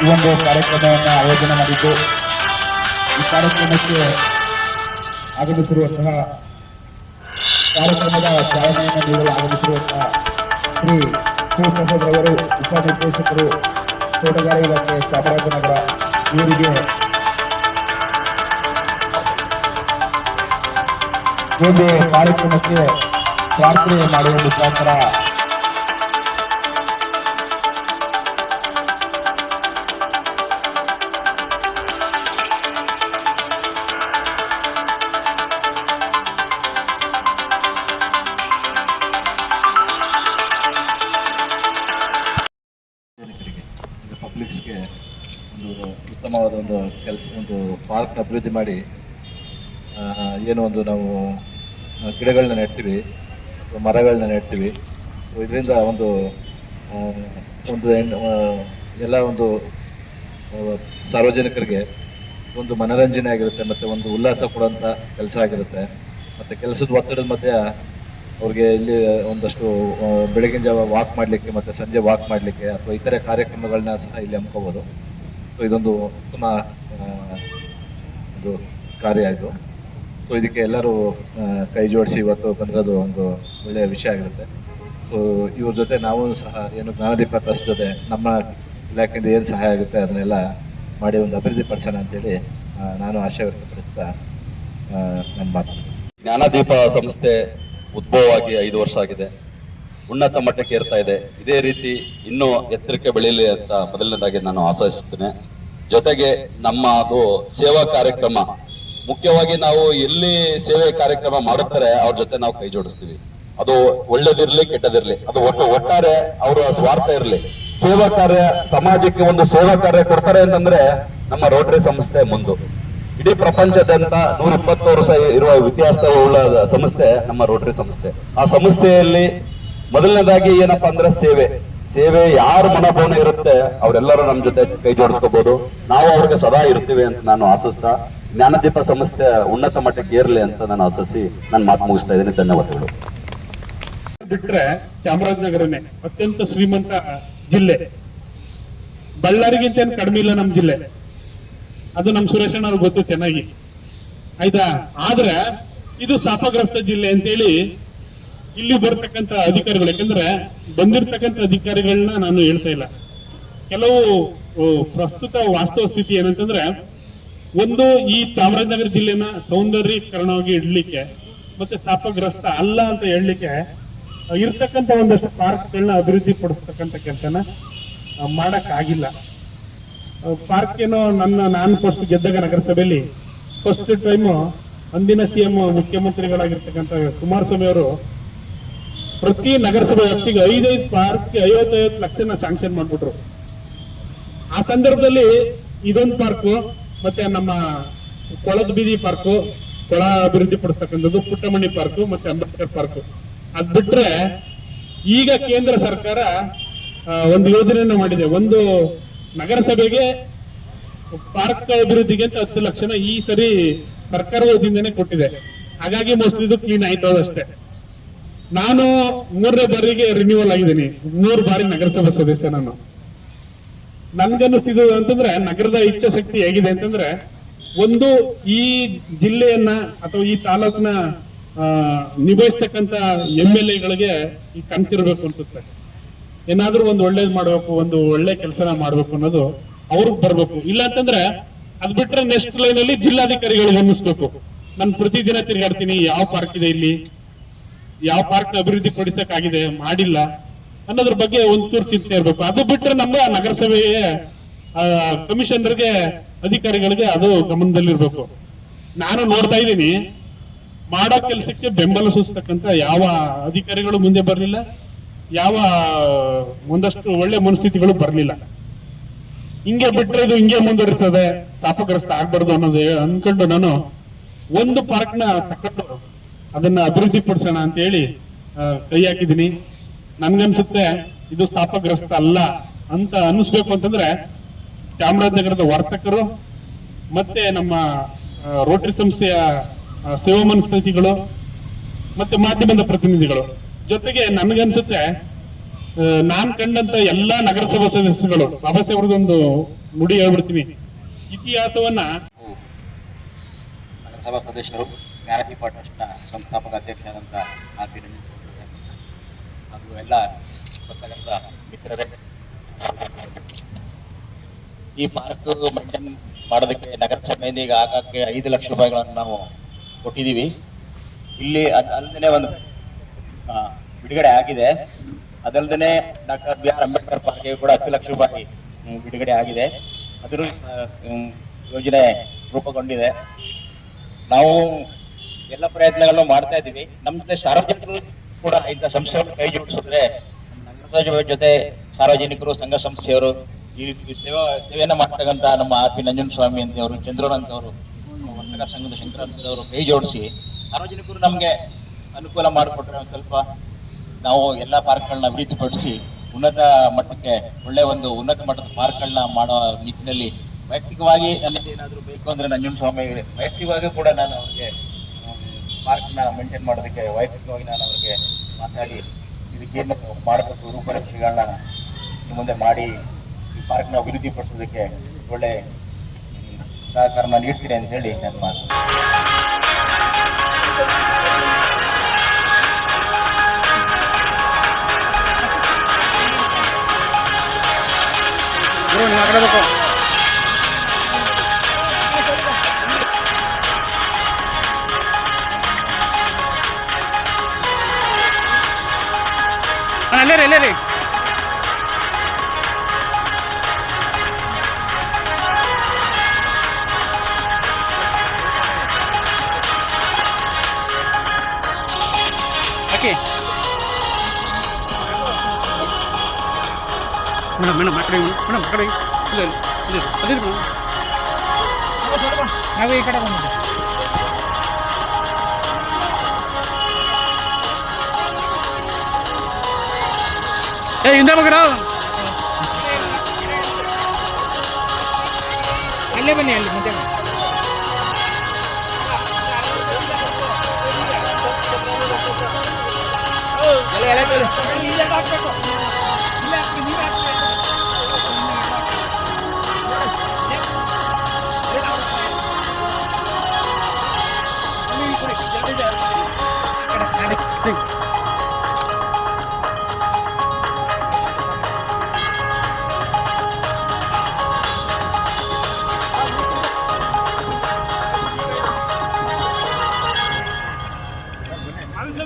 ಈ ಒಂದು ಕಾರ್ಯಕ್ರಮವನ್ನು ಆಯೋಜನೆ ಮಾಡಿದ್ದು, ಈ ಕಾರ್ಯಕ್ರಮಕ್ಕೆ ಆಗಮಿಸಿರುವಂತಹ ಕಾರ್ಯಕ್ರಮದ ಚಾಲನೆಯನ್ನು ನೀಡಲು ಆಗಮಿಸಿರುವಂತಹ ಶ್ರೀ ಶಿವಪ್ರಸಾದ್ ರವರು ಉಪನಿರ್ದೇಶಕರು ತೋಟಗಾರಿಕೆ ಇಲಾಖೆ ಚಾಮರಾಜನಗರ ಇವರಿಗೆ ಒಂದು ಕಾರ್ಯಕ್ರಮಕ್ಕೆ ಪ್ರಾರ್ಥನೆ ಮಾಡುವ ಮುಖಾಂತರ ಒಂದು ಕೆಲಸ, ಒಂದು ಪಾರ್ಕ್ ಅಭಿವೃದ್ಧಿ ಮಾಡಿ ಏನೋ ಒಂದು ನಾವು ಗಿಡಗಳನ್ನ ನೆಡ್ತೀವಿ ಮರಗಳನ್ನ ನೆಡ್ತೀವಿ. ಇದರಿಂದ ಒಂದು ಒಂದು ಎಲ್ಲ ಒಂದು ಸಾರ್ವಜನಿಕರಿಗೆ ಒಂದು ಮನರಂಜನೆ ಆಗಿರುತ್ತೆ, ಮತ್ತು ಒಂದು ಉಲ್ಲಾಸ ಕೊಡುವಂಥ ಕೆಲಸ ಆಗಿರುತ್ತೆ. ಮತ್ತು ಕೆಲಸದ ಒತ್ತಡದ ಮಧ್ಯೆ ಅವ್ರಿಗೆ ಇಲ್ಲಿ ಒಂದಷ್ಟು ಬೆಳಗಿನ ಜಾವ ವಾಕ್ ಮಾಡಲಿಕ್ಕೆ, ಮತ್ತು ಸಂಜೆ ವಾಕ್ ಮಾಡಲಿಕ್ಕೆ, ಅಥವಾ ಇತರೆ ಕಾರ್ಯಕ್ರಮಗಳನ್ನ ಸಹ ಇಲ್ಲಿ ಹಮ್ಕೋಬೋದು ಸೊ ಇದೊಂದು ಉತ್ತಮ ಒಂದು ಕಾರ್ಯ ಇದು. ಸೊ ಇದಕ್ಕೆ ಎಲ್ಲರೂ ಕೈ ಜೋಡಿಸಿ ಇವತ್ತು ಬಂದಿರೋದು ಒಂದು ಒಳ್ಳೆಯ ವಿಷಯ ಆಗಿರುತ್ತೆ. ಸೊ ಇವ್ರ ಜೊತೆ ನಾವು ಸಹ ಏನು ಜ್ಞಾನದೀಪ ಟ್ರಸ್ಟ್ ಜೊತೆ ನಮ್ಮ ಇಲಾಖೆಯಿಂದ ಏನು ಸಹಾಯ ಆಗುತ್ತೆ ಅದನ್ನೆಲ್ಲ ಮಾಡಿ ಒಂದು ಅಭಿವೃದ್ಧಿ ಪಡಿಸೋಣ ಅಂತೇಳಿ ನಾನು ಆಶಯ ವ್ಯಕ್ತಪಡಿಸ್ತಾ ನನ್ನ ಮಾತು ಜ್ಞಾನದೀಪ ಸಂಸ್ಥೆ ಉದ್ಭವವಾಗಿ ಐದು ವರ್ಷ ಆಗಿದೆ. ಉನ್ನತ ಮಟ್ಟಕ್ಕೆ ಇರ್ತಾ ಇದೆ. ಇದೇ ರೀತಿ ಇನ್ನೂ ಎತ್ತರಕ್ಕೆ ಬೆಳೀಲಿ ಅಂತ ಮೊದಲನೇದಾಗಿ ನಾನು ಆಶಯಿಸುತ್ತೇನೆ. ಜೊತೆಗೆ ನಮ್ಮ ಅದು ಸೇವಾ ಕಾರ್ಯಕ್ರಮ, ಮುಖ್ಯವಾಗಿ ನಾವು ಎಲ್ಲಿ ಸೇವೆ ಕಾರ್ಯಕ್ರಮ ಮಾಡುತ್ತಾರೆ ಅವ್ರ ಜೊತೆ ನಾವು ಕೈ ಜೋಡಿಸ್ತೀವಿ. ಅದು ಒಳ್ಳೇದಿರ್ಲಿ, ಕೆಟ್ಟದಿರ್ಲಿ, ಅದು ಒಟ್ಟು ಒಟ್ಟಾರೆ ಅವರ ಸ್ವಾರ್ಥ ಇರಲಿ. ಸೇವಾ ಕಾರ್ಯ, ಸಮಾಜಕ್ಕೆ ಒಂದು ಸೇವಾ ಕಾರ್ಯ ಕೊಡ್ತಾರೆ ಅಂತಂದ್ರೆ ನಮ್ಮ ರೋಟರಿ ಸಂಸ್ಥೆ ಮುಂದು. ಇಡೀ ಪ್ರಪಂಚದಂತ ನೂರ ಇಪ್ಪತ್ತು ವರ್ಷ ಇರುವ ಇತಿಹಾಸ ಉಳ್ಳ ಸಂಸ್ಥೆ ನಮ್ಮ ರೋಟರಿ ಸಂಸ್ಥೆ. ಆ ಸಂಸ್ಥೆಯಲ್ಲಿ ಮೊದಲನೇದಾಗಿ ಏನಪ್ಪಾ ಅಂದ್ರೆ ಸೇವೆ. ಸೇವೆ ಯಾರ ಮನೋಭಾವನೆ ಇರುತ್ತೆ, ಅವರೆಲ್ಲರೂ ನಮ್ಮ ಜೊತೆ ಕೈ ಜೋಡಿಸ್ಕೋಬಹುದು ನಾವು ಅವ್ರಿಗೆ ಸದಾ ಇರ್ತೀವಿ ಅಂತ ನಾನು ಆಶಿಸ್ತಾ, ಜ್ಞಾನದೀಪ ಸಂಸ್ಥೆ ಉನ್ನತ ಮಟ್ಟಕ್ಕೆ ಏರ್ಲಿ ಅಂತ ನಾನು ಆಶಿಸಿ ನನ್ನ ಮಾತು ಮುಗಿಸ್ತಾ ಇದ್ದೀನಿ. ಧನ್ಯವಾದಗಳು. ಬಿಟ್ರೆ ಚಾಮರಾಜನಗರನೇ, ಅತ್ಯಂತ ಶ್ರೀಮಂತ ಜಿಲ್ಲೆ. ಬಳ್ಳಾರಿಗಿಂತ ಏನ್ ಕಡಿಮೆ ಇಲ್ಲ ನಮ್ ಜಿಲ್ಲೆ. ಅದು ನಮ್ ಸುರೇಶಣ್ಣ ಅವ್ರಿಗೆ ಗೊತ್ತು ಚೆನ್ನಾಗಿ. ಆಯ್ತಾ? ಆದ್ರೆ ಇದು ಸಾಪಗ್ರಸ್ತ ಜಿಲ್ಲೆ ಅಂತೇಳಿ ಇಲ್ಲಿ ಬರ್ತಕ್ಕಂತ ಅಧಿಕಾರಿಗಳು, ಯಾಕಂದ್ರೆ ಬಂದಿರ್ತಕ್ಕಂಥ ಅಧಿಕಾರಿಗಳನ್ನ ನಾನು ಹೇಳ್ತಾ ಇಲ್ಲ. ಕೆಲವು ಪ್ರಸ್ತುತ ವಾಸ್ತವ ಸ್ಥಿತಿ ಏನಂತಂದ್ರೆ, ಒಂದು ಈ ಚಾಮರಾಜನಗರ ಜಿಲ್ಲೆನ ಸೌಂದರ್ಯೀಕರಣವಾಗಿ ಇಡ್ಲಿಕ್ಕೆ ಮತ್ತೆ ಸ್ಥಾಪಗ್ರಸ್ತ ಅಲ್ಲ ಅಂತ ಹೇಳಲಿಕ್ಕೆ ಇರ್ತಕ್ಕಂಥ ಒಂದಷ್ಟು ಪಾರ್ಕ್ಗಳನ್ನ ಅಭಿವೃದ್ಧಿ ಪಡಿಸ್ತಕ್ಕಂಥ ಕೆಲಸನ ಮಾಡಕ್ ಆಗಿಲ್ಲ ಪಾರ್ಕ್ ಏನೋ ನನ್ನ, ನಾನು ಫಸ್ಟ್ ಗೆದ್ದಾಗ ನಗರಸಭೆಯಲ್ಲಿ ಫಸ್ಟ್ ಟೈಮ್ ಅಂದಿನ ಸಿಎಂ ಮುಖ್ಯಮಂತ್ರಿಗಳಾಗಿರ್ತಕ್ಕಂಥ ಕುಮಾರಸ್ವಾಮಿ ಅವರು ಪ್ರತಿ ನಗರಸಭೆ ವ್ಯಾಪ್ತಿಗೆ ಐದೈದು ಪಾರ್ಕ್ ಐವತ್ತೈವತ್ತು ಲಕ್ಷನ ಸ್ಯಾಂಕ್ಷನ್ ಮಾಡ್ಬಿಟ್ರು. ಆ ಸಂದರ್ಭದಲ್ಲಿ ಇದೊಂದು ಪಾರ್ಕು ಮತ್ತೆ ನಮ್ಮ ಕೊಳದ ಬೀದಿ ಪಾರ್ಕು ಕೊಳ ಅಭಿವೃದ್ಧಿ ಪಡಿಸ್ತಕ್ಕಂಥದ್ದು ಪುಟ್ಟಮಣಿ ಪಾರ್ಕು ಮತ್ತೆ ಅಂಬೇಡ್ಕರ್ ಪಾರ್ಕು ಅದ್ ಬಿಟ್ರೆ ಈಗ ಕೇಂದ್ರ ಸರ್ಕಾರ ಒಂದು ಯೋಜನೆಯನ್ನು ಮಾಡಿದೆ. ಒಂದು ನಗರಸಭೆಗೆ ಪಾರ್ಕ್ ಅಭಿವೃದ್ಧಿಗೆ ಅಂತ ಹತ್ತು ಲಕ್ಷನ ಈ ಸರಿ ಸರ್ಕಾರ ವತಿಯಿಂದನೇ ಕೊಟ್ಟಿದೆ. ಹಾಗಾಗಿ ಮೋಸ್ಟ್ಲಿ ಇದು ಕ್ಲೀನ್ ಆಯ್ತು ಅಷ್ಟೇ. ನಾನು ಮೂರನೇ ಬಾರಿಗೆ ರಿನ್ಯೂವಲ್ ಆಗಿದ್ದೀನಿ. ಮೂರು ಬಾರಿ ನಗರಸಭಾ ಸದಸ್ಯ ನಾನು. ನನ್ಗನ್ನಿಸ್ತಿದ್ದು ಅಂತಂದ್ರೆ ನಗರದ ಇಚ್ಛಾಶಕ್ತಿ ಹೇಗಿದೆ ಅಂತಂದ್ರೆ ಒಂದು ಈ ಜಿಲ್ಲೆಯನ್ನ ಅಥವಾ ಈ ತಾಲೂಕಿನ ನಿಭಾಯಿಸ್ತಕ್ಕಂತ ಎಂ ಎಲ್ ಎಗಳಿಗೆ ಈ ಕನ್ಸಿರ್ಬೇಕು ಅನ್ಸುತ್ತೆ. ಏನಾದ್ರೂ ಒಂದು ಒಳ್ಳೇದ್ ಮಾಡ್ಬೇಕು, ಒಂದು ಒಳ್ಳೆ ಕೆಲಸನ ಮಾಡ್ಬೇಕು ಅನ್ನೋದು ಅವ್ರಿಗೆ ಬರ್ಬೇಕು. ಇಲ್ಲ ಅಂತಂದ್ರೆ ಅದ್ ಬಿಟ್ರೆ ನೆಕ್ಸ್ಟ್ ಲೈನ್ ಅಲ್ಲಿ ಜಿಲ್ಲಾಧಿಕಾರಿಗಳಿಗೆ ಅನ್ನಿಸ್ಬೇಕು. ನಾನು ಪ್ರತಿದಿನ ತಿರುಗಾಡ್ತೀನಿ, ಯಾವ ಪಾರ್ಕ್ ಇದೆ ಇಲ್ಲಿ? ಯಾವ ಪಾರ್ಕ್ ಅಭಿವೃದ್ಧಿ ಪಡಿಸಕ್ಕಾಗಿದೆ ಮಾಡಿಲ್ಲ ಅನ್ನೋದ್ರ ಬಗ್ಗೆ ಒಂಚೂರು ಚಿಂತೆ ಇರಬೇಕು. ಅದು ಬಿಟ್ರೆ ನಮ್ಮ ನಗರಸಭೆಯ ಕಮಿಷನರ್ಗೆ, ಅಧಿಕಾರಿಗಳಿಗೆ ಅದು ಗಮನದಲ್ಲಿರ್ಬೇಕು. ನಾನು ನೋಡ್ತಾ ಇದ್ದೀನಿ, ಮಾಡೋ ಕೆಲಸಕ್ಕೆ ಬೆಂಬಲ ಸೂಚಿಸ್ತಕ್ಕಂತ ಯಾವ ಅಧಿಕಾರಿಗಳು ಮುಂದೆ ಬರಲಿಲ್ಲ, ಯಾವ, ಒಂದಷ್ಟು ಒಳ್ಳೆ ಮನಸ್ಥಿತಿಗಳು ಬರಲಿಲ್ಲ. ಹಿಂಗೆ ಬಿಟ್ರೆ ಇದು ಹಿಂಗೆ ಮುಂದುವರಿಸ್ತದೆ ತಾಪಗ್ರಸ್ತ ಆಗ್ಬಾರ್ದು ಅನ್ನೋದು ಅನ್ಕೊಂಡು ನಾನು ಒಂದು ಪಾರ್ಕ್ನ ತಕೊಂಡು ಅದನ್ನ ಅಭಿವೃದ್ಧಿ ಪಡಿಸೋಣ ಅಂತ ಹೇಳಿ ಕೈ ಹಾಕಿದೀನಿ ನನ್ಗನ್ಸುತ್ತೆ, ಇದು ಸ್ಥಾಪಕಗ್ರಸ್ತ ಅಲ್ಲ ಅಂತ ಅನ್ನಿಸ್ಬೇಕು ಅಂತಂದ್ರೆ, ಚಾಮರಾಜನಗರದ ವರ್ತಕರು ಮತ್ತೆ ನಮ್ಮ ರೋಟರಿ ಸಂಸ್ಥೆಯ ಸೇವಾ ಮನಸ್ಥಿತಿಗಳು ಮತ್ತೆ ಮಾಧ್ಯಮದ ಪ್ರತಿನಿಧಿಗಳು. ಜೊತೆಗೆ ನನ್ಗನ್ಸುತ್ತೆ ನಾನ್ ಕಂಡಂತ ಎಲ್ಲಾ ನಗರಸಭಾ ಸದಸ್ಯರುಗಳು ಬಾಬಾ ಸಾಹೇಬ್ರದೊಂದು ನುಡಿ ಹೇಳ್ಬಿಡ್ತೀನಿ. ಇತಿಹಾಸವನ್ನ ನಗರಸಭಾ ಸದಸ್ಯರು ಜ್ಞಾನದೀಪ ಟ್ರಸ್ಟ್ನ ಸಂಸ್ಥಾಪಕ ಅಧ್ಯಕ್ಷರಾದಂಥ ಆರ್ ಪಿ ರಂಜನ್ ಸಂಸ್ಥೆ ಹಾಗೂ ಎಲ್ಲ ಬರ್ತಕ್ಕಂಥ ಮಿತ್ರರೇ. ಈ ಪಾರ್ಕ್ ಮೇಂಟೈನ್ ಮಾಡೋದಕ್ಕೆ ನಗರಸಭೆಯಿಂದ ಈಗ ಆಗಕ್ಕೆ ಐದು ಲಕ್ಷ ರೂಪಾಯಿಗಳನ್ನು ನಾವು ಕೊಟ್ಟಿದ್ದೀವಿ. ಇಲ್ಲಿ ಅದು ಅಲ್ಲದೇ ಒಂದು ಬಿಡುಗಡೆ ಆಗಿದೆ. ಅದಲ್ಲದೆ ಡಾಕ್ಟರ್ ಬಿ ಆರ್ ಅಂಬೇಡ್ಕರ್ ಪಾರ್ಕ್ಗೆ ಕೂಡ ಹತ್ತು ಲಕ್ಷ ರೂಪಾಯಿ ಬಿಡುಗಡೆ ಆಗಿದೆ. ಅದರ ಯೋಜನೆ ರೂಪುಗೊಂಡಿದೆ. ನಾವು ಎಲ್ಲ ಪ್ರಯತ್ನಗಳನ್ನು ಮಾಡ್ತಾ ಇದ್ದೀವಿ. ನಮ್ಮ ಸಾರ್ವಜನಿಕರು ಕೂಡ ಇಂಥ ಸಂಸ್ಥೆಗಳು ಕೈ ಜೋಡಿಸಿದ್ರೆ ನಗರಸಭೆ ಜೊತೆ ಸಾರ್ವಜನಿಕರು, ಸಂಘ ಸಂಸ್ಥೆಯವರು ಈ ಸೇವಾ, ಸೇವೆಯನ್ನ ಮಾಡ್ತಕ್ಕಂಥ ನಮ್ಮ ಆರ್ ಪಿ ನಂಜನ ಸ್ವಾಮಿ ಅಂತವರು ಚಂದ್ರನಂತವರು ವರ್ತಕ ಸಂಘದ ಶಂಕರ ಅಂತವರು ಕೈ ಜೋಡಿಸಿ ಸಾರ್ವಜನಿಕರು ನಮಗೆ ಅನುಕೂಲ ಮಾಡಿಕೊಟ್ರೆ ಸ್ವಲ್ಪ ನಾವು ಎಲ್ಲ ಪಾರ್ಕ್ಗಳನ್ನ ಅಭಿವೃದ್ಧಿಪಡಿಸಿ ಉನ್ನತ ಮಟ್ಟಕ್ಕೆ ಒಳ್ಳೆ ಒಂದು ಉನ್ನತ ಮಟ್ಟದ ಪಾರ್ಕ್ಗಳನ್ನ ಮಾಡೋ ನಿಟ್ಟಿನಲ್ಲಿ ವೈಯಕ್ತಿಕವಾಗಿ ನನಗೆ ಏನಾದರೂ ಬೇಕು ಅಂದ್ರೆ ನಂಜನ ಸ್ವಾಮಿ ವೈಯಕ್ತಿಕವಾಗಿ ಕೂಡ ನಾನು ಅವ್ರಿಗೆ ಪಾರ್ಕ್ನ ಮೇಂಟೈನ್ ಮಾಡೋದಕ್ಕೆ ವೈಯಕ್ತಿಕವಾಗಿ ನಾನು ಅವರಿಗೆ ಮಾತಾಡಿ ಇದಕ್ಕೇನು ಮಾಡಬೇಕು, ರೂಪರೇಖೆಗಳನ್ನ ನಿಮ್ಮ ಮುಂದೆ ಮಾಡಿ ಈ ಪಾರ್ಕ್ನ ಅಭಿವೃದ್ಧಿಪಡಿಸೋದಕ್ಕೆ ಒಳ್ಳೆ ಸಹಕಾರ ಸಹಕಾರನ ನೀಡ್ತೀನಿ ಅಂತ ಹೇಳಿ ನನ್ನ ಮಾತು. ರೀ ಅಲ್ಲೇ ರೀ ಓಕೆ ಮೇಡಮ್ ಮೇಡಮ್ ಆ ಕಡೆ ಮೇಡಮ್ ಆ ಕಡೆ ಇಲ್ಲ ಇಲ್ಲ ಇಲ್ಲ ಅದೇ ಮೇಡಮ್ ನಾವು ಈ ಕಡೆ ಬಂದಿದ್ದೆ ಏ ಹಿಂದೆ ಮಗನ ಅಲ್ಲೇ ಬನ್ನಿ ಅಲ್ಲಿ ಮುಂದೆ ಎಲ್ಲ ಎಲ್ಲ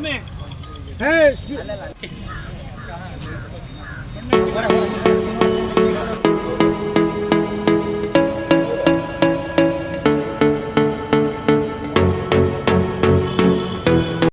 Hey,